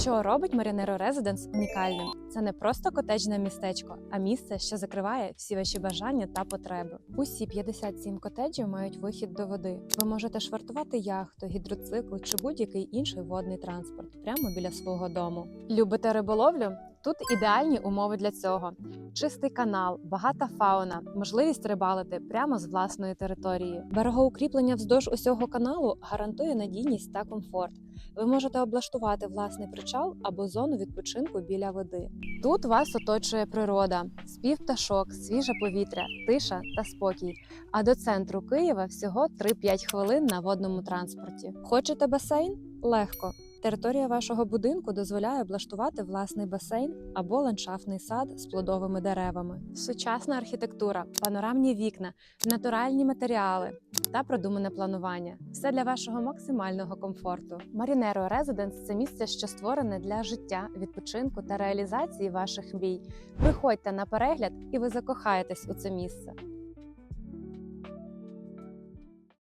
Що робить Марінеро Резиденс унікальним? Це не просто котеджне містечко, а місце, що закриває всі ваші бажання та потреби. Усі 57 котеджів мають вихід до води. Ви можете швартувати яхту, гідроцикл чи будь-який інший водний транспорт прямо біля свого дому. Любите риболовлю? Тут ідеальні умови для цього: чистий канал, багата фауна, можливість рибалити прямо з власної території. Берегоукріплення вздовж усього каналу гарантує надійність та комфорт. Ви можете облаштувати власний причал або зону відпочинку біля води. Тут вас оточує природа, спів пташок, свіже повітря, тиша та спокій. А до центру Києва всього 3-5 хвилин на водному транспорті. Хочете басейн? Легко. Територія вашого будинку дозволяє облаштувати власний басейн або ландшафтний сад з плодовими деревами. Сучасна архітектура, панорамні вікна, натуральні матеріали та продумане планування. Все для вашого максимального комфорту. Marinero Residence – це місце, що створене для життя, відпочинку та реалізації ваших мрій. Приходьте на перегляд, і ви закохаєтесь у це місце.